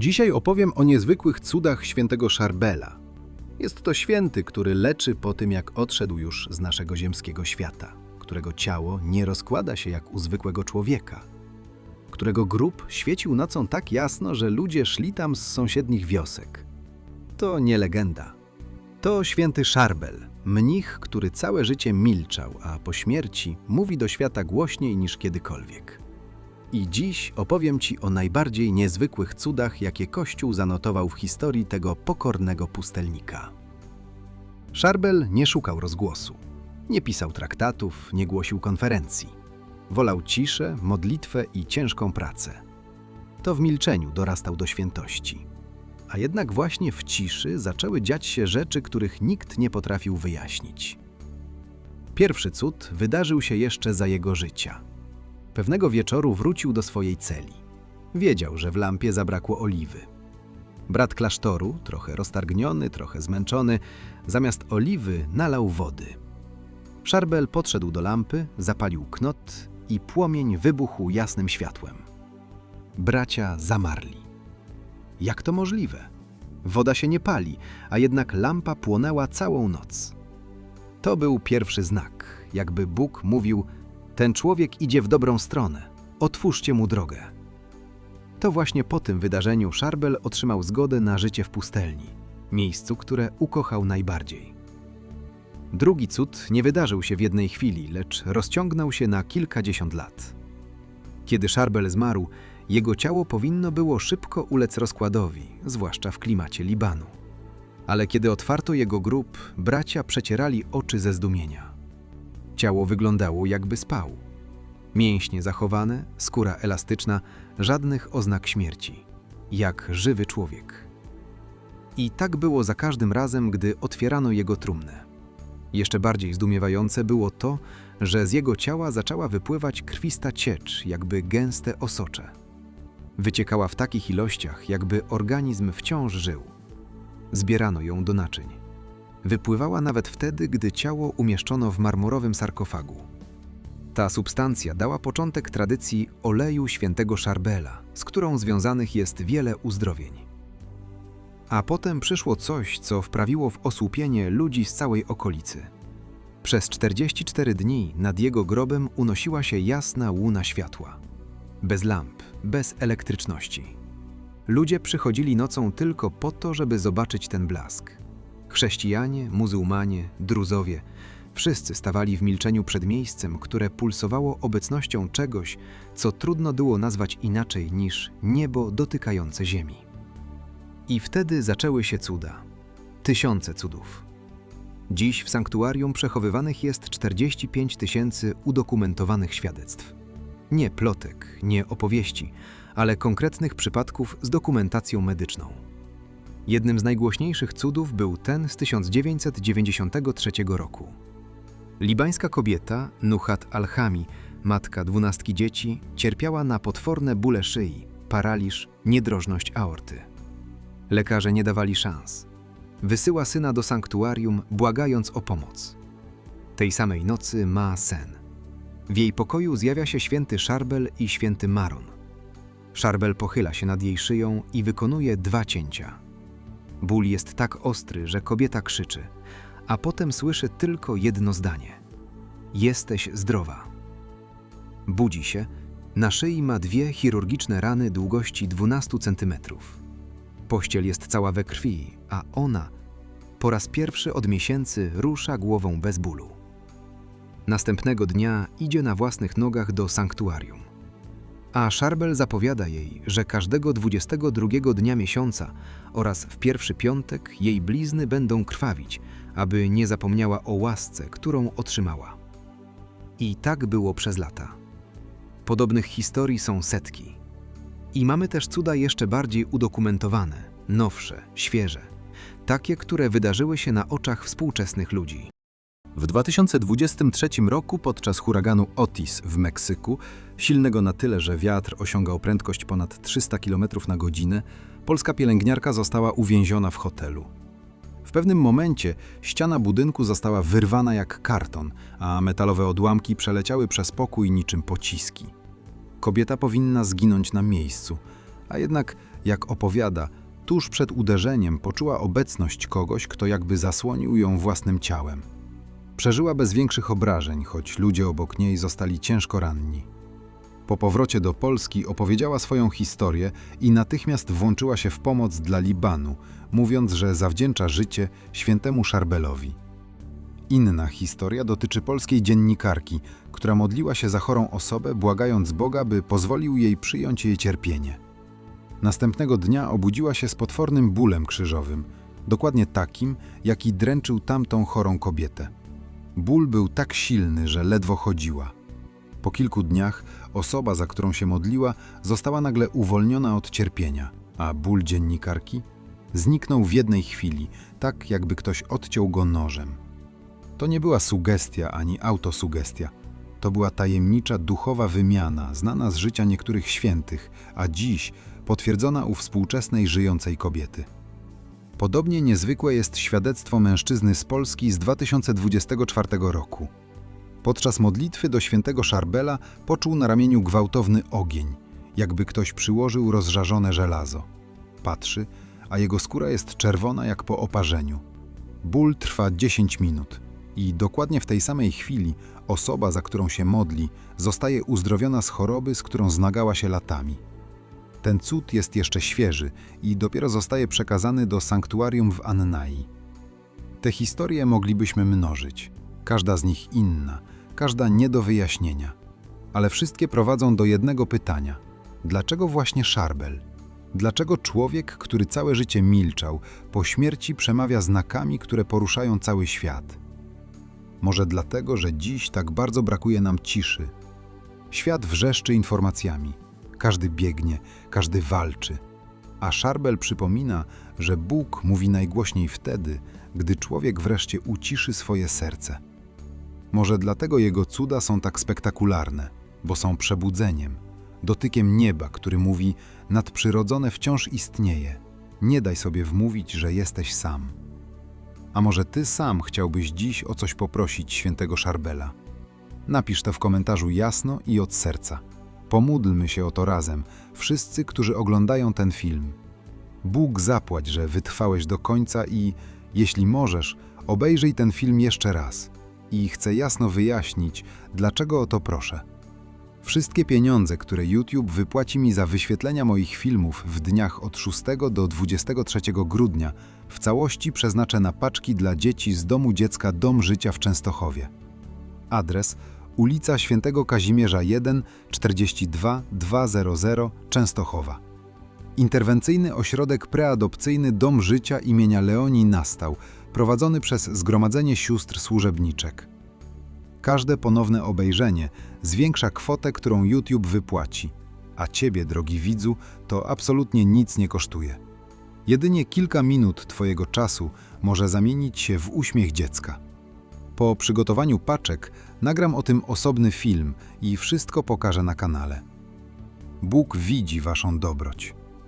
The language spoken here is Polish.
Dzisiaj opowiem o niezwykłych cudach świętego Szarbela. Jest to święty, który leczy po tym, jak odszedł już z naszego ziemskiego świata, którego ciało nie rozkłada się jak u zwykłego człowieka, którego grób świecił nocą tak jasno, że ludzie szli tam z sąsiednich wiosek. To nie legenda. To święty Szarbel, mnich, który całe życie milczał, a po śmierci mówi do świata głośniej niż kiedykolwiek. I dziś opowiem Ci o najbardziej niezwykłych cudach, jakie Kościół zanotował w historii tego pokornego pustelnika. Szarbel nie szukał rozgłosu. Nie pisał traktatów, nie głosił konferencji. Wolał ciszę, modlitwę i ciężką pracę. To w milczeniu dorastał do świętości. A jednak właśnie w ciszy zaczęły dziać się rzeczy, których nikt nie potrafił wyjaśnić. Pierwszy cud wydarzył się jeszcze za jego życia. Pewnego wieczoru wrócił do swojej celi. Wiedział, że w lampie zabrakło oliwy. Brat klasztoru, trochę roztargniony, trochę zmęczony, zamiast oliwy nalał wody. Szarbel podszedł do lampy, zapalił knot i płomień wybuchł jasnym światłem. Bracia zamarli. Jak to możliwe? Woda się nie pali, a jednak lampa płonęła całą noc. To był pierwszy znak, jakby Bóg mówił: Ten człowiek idzie w dobrą stronę, otwórzcie mu drogę. To właśnie po tym wydarzeniu Szarbel otrzymał zgodę na życie w pustelni, miejscu, które ukochał najbardziej. Drugi cud nie wydarzył się w jednej chwili, lecz rozciągnął się na kilkadziesiąt lat. Kiedy Szarbel zmarł, jego ciało powinno było szybko ulec rozkładowi, zwłaszcza w klimacie Libanu. Ale kiedy otwarto jego grób, bracia przecierali oczy ze zdumienia. Ciało wyglądało jakby spał. Mięśnie zachowane, skóra elastyczna, żadnych oznak śmierci. Jak żywy człowiek. I tak było za każdym razem, gdy otwierano jego trumnę. Jeszcze bardziej zdumiewające było to, że z jego ciała zaczęła wypływać krwista ciecz, jakby gęste osocze. Wyciekała w takich ilościach, jakby organizm wciąż żył. Zbierano ją do naczyń. Wypływała nawet wtedy, gdy ciało umieszczono w marmurowym sarkofagu. Ta substancja dała początek tradycji oleju świętego Szarbela, z którą związanych jest wiele uzdrowień. A potem przyszło coś, co wprawiło w osłupienie ludzi z całej okolicy. Przez 44 dni nad jego grobem unosiła się jasna łuna światła. Bez lamp, bez elektryczności. Ludzie przychodzili nocą tylko po to, żeby zobaczyć ten blask. Chrześcijanie, muzułmanie, druzowie wszyscy stawali w milczeniu przed miejscem, które pulsowało obecnością czegoś, co trudno było nazwać inaczej niż niebo dotykające ziemi. I wtedy zaczęły się cuda. Tysiące cudów. Dziś w sanktuarium przechowywanych jest 45 tysięcy udokumentowanych świadectw. Nie plotek, nie opowieści, ale konkretnych przypadków z dokumentacją medyczną. Jednym z najgłośniejszych cudów był ten z 1993 roku. Libańska kobieta, Nuhat al-Hami, matka dwunastki dzieci, cierpiała na potworne bóle szyi, paraliż, niedrożność aorty. Lekarze nie dawali szans. Wysyła syna do sanktuarium, błagając o pomoc. Tej samej nocy ma sen. W jej pokoju zjawia się święty Szarbel i święty Maron. Szarbel pochyla się nad jej szyją i wykonuje dwa cięcia. Ból jest tak ostry, że kobieta krzyczy, a potem słyszy tylko jedno zdanie: Jesteś zdrowa. Budzi się, na szyi ma dwie chirurgiczne rany długości 12 centymetrów. Pościel jest cała we krwi, a ona po raz pierwszy od miesięcy rusza głową bez bólu. Następnego dnia idzie na własnych nogach do sanktuarium. A Szarbel zapowiada jej, że każdego 22 dnia miesiąca oraz w pierwszy piątek jej blizny będą krwawić, aby nie zapomniała o łasce, którą otrzymała. I tak było przez lata. Podobnych historii są setki. I mamy też cuda jeszcze bardziej udokumentowane, nowsze, świeże, takie, które wydarzyły się na oczach współczesnych ludzi. W 2023 roku podczas huraganu Otis w Meksyku, silnego na tyle, że wiatr osiągał prędkość ponad 300 km na godzinę, polska pielęgniarka została uwięziona w hotelu. W pewnym momencie ściana budynku została wyrwana jak karton, a metalowe odłamki przeleciały przez pokój niczym pociski. Kobieta powinna zginąć na miejscu, a jednak jak opowiada, tuż przed uderzeniem poczuła obecność kogoś, kto jakby zasłonił ją własnym ciałem. Przeżyła bez większych obrażeń, choć ludzie obok niej zostali ciężko ranni. Po powrocie do Polski opowiedziała swoją historię i natychmiast włączyła się w pomoc dla Libanu, mówiąc, że zawdzięcza życie świętemu Szarbelowi. Inna historia dotyczy polskiej dziennikarki, która modliła się za chorą osobę, błagając Boga, by pozwolił jej przyjąć jej cierpienie. Następnego dnia obudziła się z potwornym bólem krzyżowym, dokładnie takim, jaki dręczył tamtą chorą kobietę. Ból był tak silny, że ledwo chodziła. Po kilku dniach osoba, za którą się modliła, została nagle uwolniona od cierpienia, a ból dziennikarki zniknął w jednej chwili, tak jakby ktoś odciął go nożem. To nie była sugestia ani autosugestia. To była tajemnicza duchowa wymiana, znana z życia niektórych świętych, a dziś potwierdzona u współczesnej żyjącej kobiety. Podobnie niezwykłe jest świadectwo mężczyzny z Polski z 2024 roku. Podczas modlitwy do świętego Szarbela poczuł na ramieniu gwałtowny ogień, jakby ktoś przyłożył rozżarzone żelazo. Patrzy, a jego skóra jest czerwona jak po oparzeniu. Ból trwa 10 minut i dokładnie w tej samej chwili osoba, za którą się modli, zostaje uzdrowiona z choroby, z którą zmagała się latami. Ten cud jest jeszcze świeży i dopiero zostaje przekazany do sanktuarium w Annai. Te historie moglibyśmy mnożyć, każda z nich inna, każda nie do wyjaśnienia, ale wszystkie prowadzą do jednego pytania: dlaczego właśnie Szarbel? Dlaczego człowiek, który całe życie milczał, po śmierci przemawia znakami, które poruszają cały świat? Może dlatego, że dziś tak bardzo brakuje nam ciszy. Świat wrzeszczy informacjami. Każdy biegnie, każdy walczy. A Szarbel przypomina, że Bóg mówi najgłośniej wtedy, gdy człowiek wreszcie uciszy swoje serce. Może dlatego jego cuda są tak spektakularne, bo są przebudzeniem, dotykiem nieba, który mówi: Nadprzyrodzone wciąż istnieje. Nie daj sobie wmówić, że jesteś sam. A może ty sam chciałbyś dziś o coś poprosić świętego Szarbela? Napisz to w komentarzu jasno i od serca. Pomódlmy się o to razem, wszyscy, którzy oglądają ten film. Bóg zapłać, że wytrwałeś do końca i, jeśli możesz, obejrzyj ten film jeszcze raz. I chcę jasno wyjaśnić, dlaczego o to proszę. Wszystkie pieniądze, które YouTube wypłaci mi za wyświetlenia moich filmów w dniach od 6 do 23 grudnia, w całości przeznaczę na paczki dla dzieci z Domu Dziecka Dom Życia w Częstochowie. Adres ulica Świętego Kazimierza 1 42 200 Częstochowa. Interwencyjny ośrodek preadopcyjny Dom Życia imienia Leonii Nastał, prowadzony przez Zgromadzenie Sióstr Służebniczek. Każde ponowne obejrzenie zwiększa kwotę, którą YouTube wypłaci, a Ciebie, drogi widzu, to absolutnie nic nie kosztuje. Jedynie kilka minut Twojego czasu może zamienić się w uśmiech dziecka. Po przygotowaniu paczek nagram o tym osobny film i wszystko pokażę na kanale. Bóg widzi Waszą dobroć.